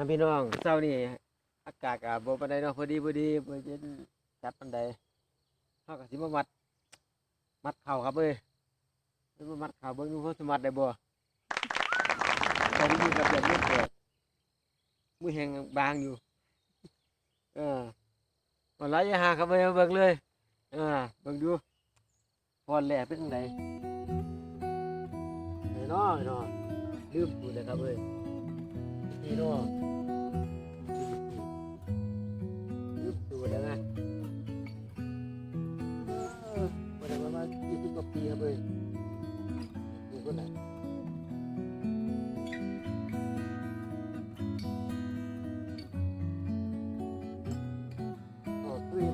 นะพี่น้องเช้านี่อากาศก็บ่ปานใดเนาะพอดีพอดีบ่เย็นจัดปานใดเฮาก็สิมามัด มัดเข่าครับเอ้ยมามัดเข่าเบิ่งดูเพิ่นสิมัดได้บ่ตอนนี้กับแบบนี้แตกมือแห้งบางอยู่ เออวันไรอย่าหาครับเอ้ยเอาเบิ่งเลยเออเบิ่งดูพอนแหล่เป็นจังไดเอ้น้อเนาะลืมพูดเลยครับเอ้ยนี่เนาะ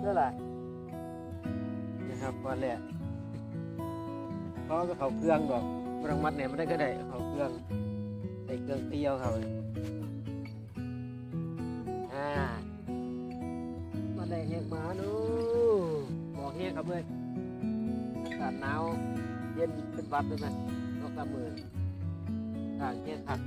เท่าไหร่นะครับก่อนแรกเขาะก็เขาเครื่องดอกบรังมัดเนี่ยไม่ได้ก็ได้เขาเครื่องใส่เครื่องเตี้ยวเขาเลยอ่ามาได้เห็กหมาหนูบอกเฮกครับเลยอากาศหนาวเย็นเป็นหวัดเลยไหมนอกจามือทางเที่ยงคัก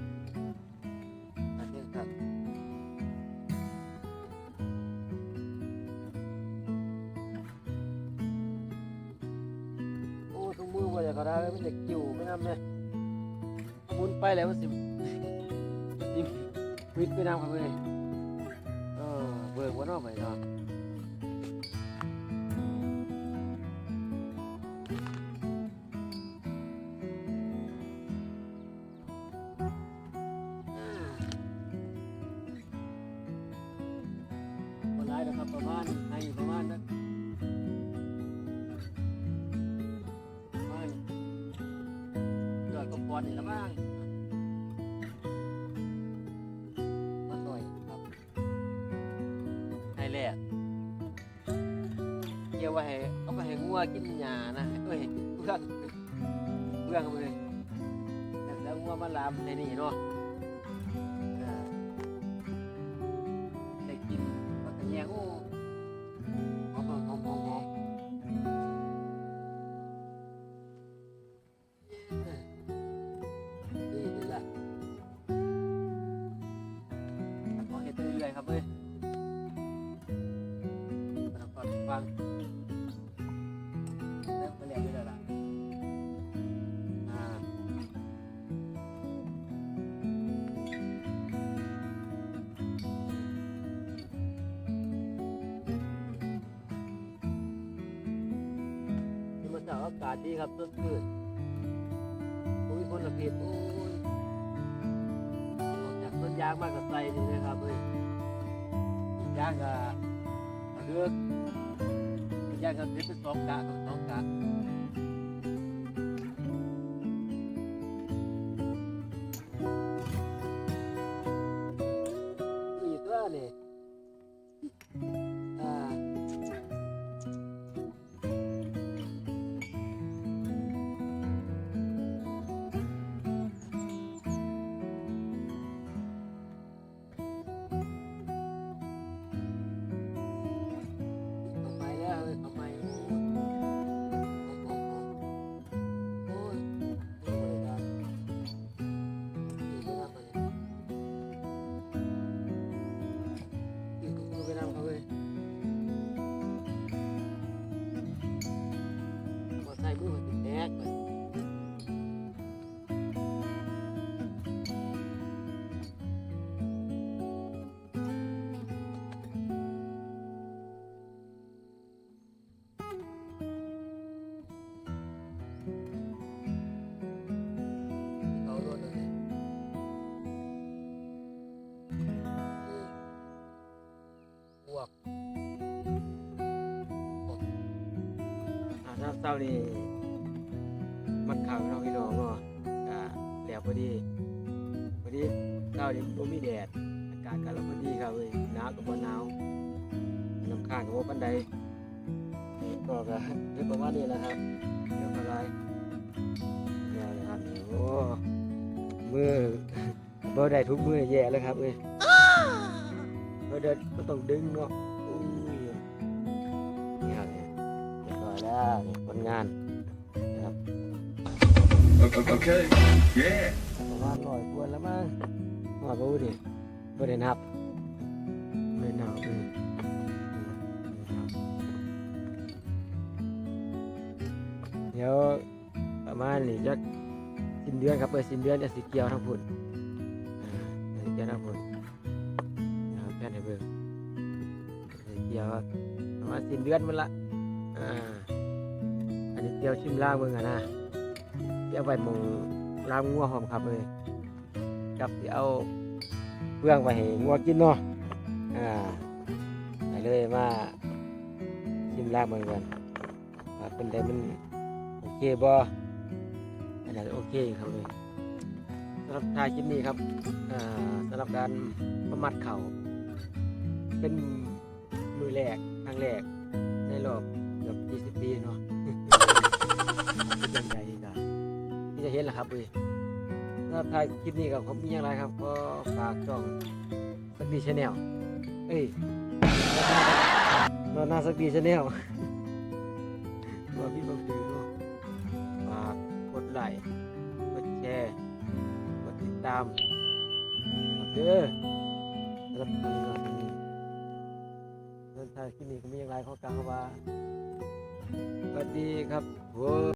กมือว่าจะก็ได้มันจะกิ่วไม่นำเลยมุนไปแล้วมันสิสิวิดไปน้ำครับเลยเออเบิกว่านอกไปเนาะคนร้ายนะครับประมาณให้อยู่ประมาณนั้น อนนี่ละบ้างมาหน่อยครับให้แรกเกี่ยวไว้ให้เอาไปให้งัวกินหญ้านะเอ้ยเพื่อนเพื่องเอาไปเลยแล้วงัวมาลามในนี่เนาะ อนเริ่มไปเรียนไปแล้วล่ะอ่านี่มันจะอากาศดีครับต้นพืชโอ้ยคนละเพียโอ้ยออกจากต้นยางมากกับไตนี่นะครับเฮ้ยยางก็เลือกต้น ยางก็เป็นสองกะสองกะ อ่าถ้าเศร้านี่มัดข่าวเราะพี่น้องเนาะก็แล้วพอดีพอดีเศร้านี่บ่มีแดดอากาศก็แล้วพอดีครับเว้ยหนาวก็บ่หนาวน้ำค้างก็บ่ปานใดนี่ก็ก็เรียกประมาณนี้แหละครับเดี๋ยวอะไรแล้วนะครับนี่โอ้มือบ่ได้ทุกมือแย่เลยครับเอ้ยบ่ได้ก็ต้องดึงเนาะ แล้วผลงานนะครับ Okay. Yeah. ประมาณร้อยกว่าแล้วมั้งหอดบ่ดิบ่ได้นับบ่ได้นับอืมอืมเดี๋ยวประมาณนี้จะสิ้นเดือนครับเปิดสิ้นเดือนจะสิเกียวทั้งพุ่นสิเกียวทั้งพุ่นนะครับแพทย์ให้เบิ่งสิเกียวประมาณสิ้นเดือนมันละ อ่าอันนี้เกี่ยวชิมล่าเบิ่งอะนะเกี่ยวไว้หมองล่างงัวหอมครับเลยกับสิเอาเพื่องไปให้งัวกินเนาะอ่าไปเลยมาชิมลาบเมือนกันว่าเป็นไดมันโอเคบ่อันนั้นโอเคครับเลยสำหรับทายคลิปนี้ครับสำหรับการประมัดเข่าเป็นมือแรกครั้งแรกในรอบ กือบ20 ปีเนาะเป็นยังไงกันที่จะเห็นแหละครับเว้ยถ้าถ่ายคลิปนี้กับผมมีอย่างไรครับ ก็ฝากช่องสักดีชาแนลเอ้ยนอนหน้าสักดีชาแนลว่าพี่บังคือเนาะฝากกดไลค์กดแชร์กดติดตามนะครับเด้อสำหรับคลิปนี้ก็ สำหรับนี้ถ้ายคลิปนี้ก็มีอย่างไรขอกล่าวว่าสวัสดีครับผม